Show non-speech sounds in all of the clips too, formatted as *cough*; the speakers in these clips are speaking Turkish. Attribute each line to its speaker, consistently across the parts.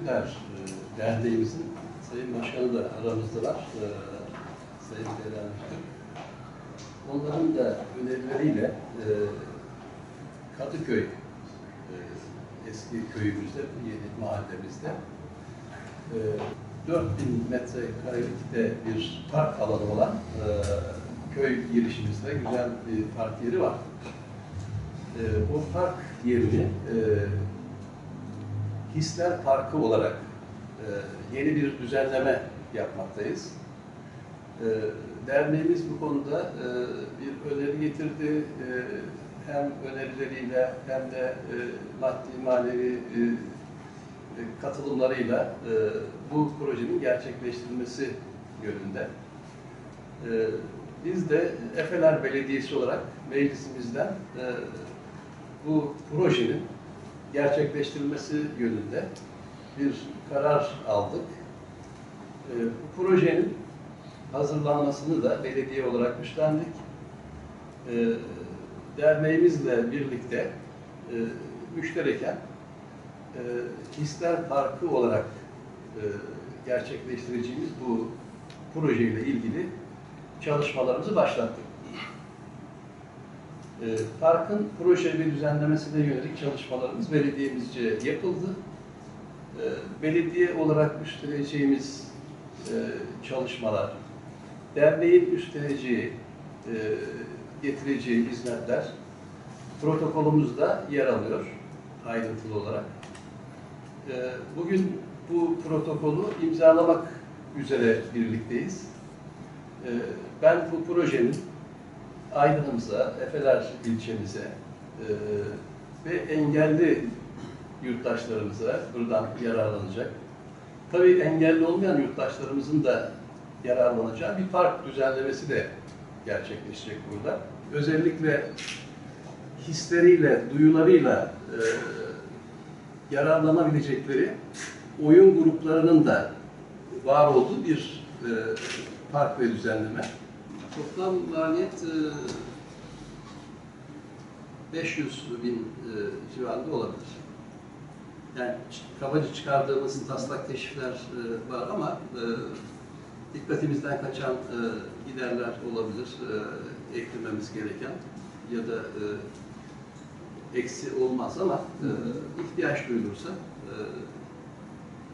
Speaker 1: Ünder e, Derneğimizin Sayın Başkanı da aramızdalar. E, Sayın Beyler Müftü. Onların da önerileriyle e, Kadıköy e, eski köyümüzde, yeni mahallemizde e, 4000 metrekarelikte bir park alanı olan e, köy girişimizde güzel bir park yeri var. E, o park yerini e, Hisler Parkı olarak e, yeni bir düzenleme yapmaktayız. E, derneğimiz bu konuda e, bir öneri getirdi. E, hem önerileriyle hem de e, maddi manevi e, e, katılımlarıyla e, bu projenin gerçekleştirilmesi yönünde. E, biz de Efeler Belediyesi olarak meclisimizden e, bu projenin gerçekleştirilmesi yönünde bir karar aldık. E, bu projenin hazırlanmasını da belediye olarak üstlendik. E, derneğimizle birlikte e, müştereken e, Hisler Parkı olarak e, gerçekleştireceğimiz bu projeyle ilgili çalışmalarımızı başlattık. E, parkın proje ve düzenlemesine yönelik çalışmalarımız belediyemizce yapıldı. E, belediye olarak üstleneceğimiz e, çalışmalar, derneğin üstleneceği, e, getireceği hizmetler protokolümüzde yer alıyor ayrıntılı olarak. E, bugün bu protokolü imzalamak üzere birlikteyiz. Ben bu projenin Aydın'ımıza, Efeler ilçemize e, ve engelli yurttaşlarımıza buradan yararlanacak. Tabii engelli olmayan yurttaşlarımızın da yararlanacağı bir park düzenlemesi de gerçekleşecek burada. Özellikle hisleriyle, duyularıyla e, yararlanabilecekleri oyun gruplarının da var olduğu bir e, park ve düzenleme. Toplam maliyet e, 500 bin e, civarında olabilir. Yani kabaca çıkardığımız taslak teşrifler e, var ama e, dikkatimizden kaçan e, giderler olabilir, e, eklememiz gereken ya da e, eksi olmaz ama e, ihtiyaç duyulursa e,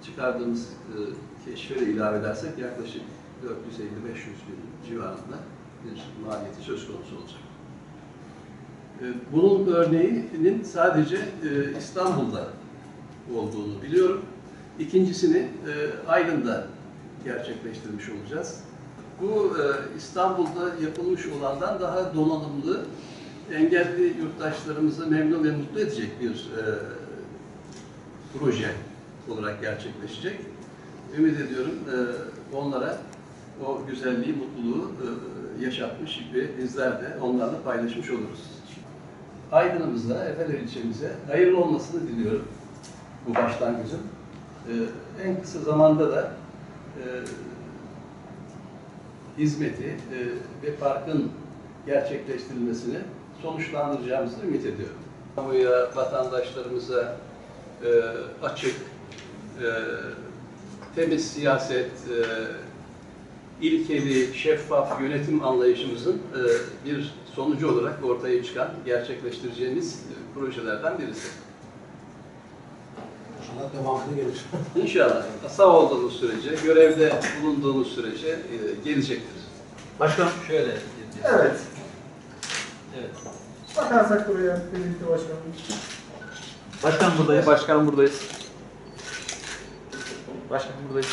Speaker 1: çıkardığımız e, keşfe de ilave edersek yaklaşık 450-500 bin civarında bir maliyeti söz konusu olacak. E, Bunun örneğinin sadece e, İstanbul'da olduğunu biliyorum. İkincisini e, Aydın'da gerçekleştirmiş olacağız. Bu e, İstanbul'da yapılmış olandan daha donanımlı, engelli yurttaşlarımızı memnun ve mutlu edecek bir proje olarak gerçekleşecek. Ümit ediyorum e, onlara o güzelliği, mutluluğu e, yaşatmış ve bizler de onlarla paylaşmış oluruz. Aydın'ımıza, Efeler ilçemize hayırlı olmasını diliyorum bu başlangıcın. E, en kısa zamanda da e, hizmeti e, ve parkın gerçekleştirilmesini sonuçlandıracağımızı ümit ediyorum. Kamuya, vatandaşlarımıza e, açık, e, temiz siyaset, e, ilkeli, şeffaf yönetim anlayışımızın e, bir sonucu olarak ortaya çıkan, gerçekleştireceğimiz e, projelerden birisi.
Speaker 2: İnşallah devamlı gelir. *laughs*
Speaker 1: İnşallah sağ olduğumuz sürece, görevde bulunduğumuz sürece gelecektir.
Speaker 3: Başkanım.
Speaker 1: Şöyle.
Speaker 4: Evet.
Speaker 1: Evet.
Speaker 4: Bakarsak buraya birlikte başkanım.
Speaker 3: Başkan buradayız. Başkan buradayız. Eu acho que é número 2.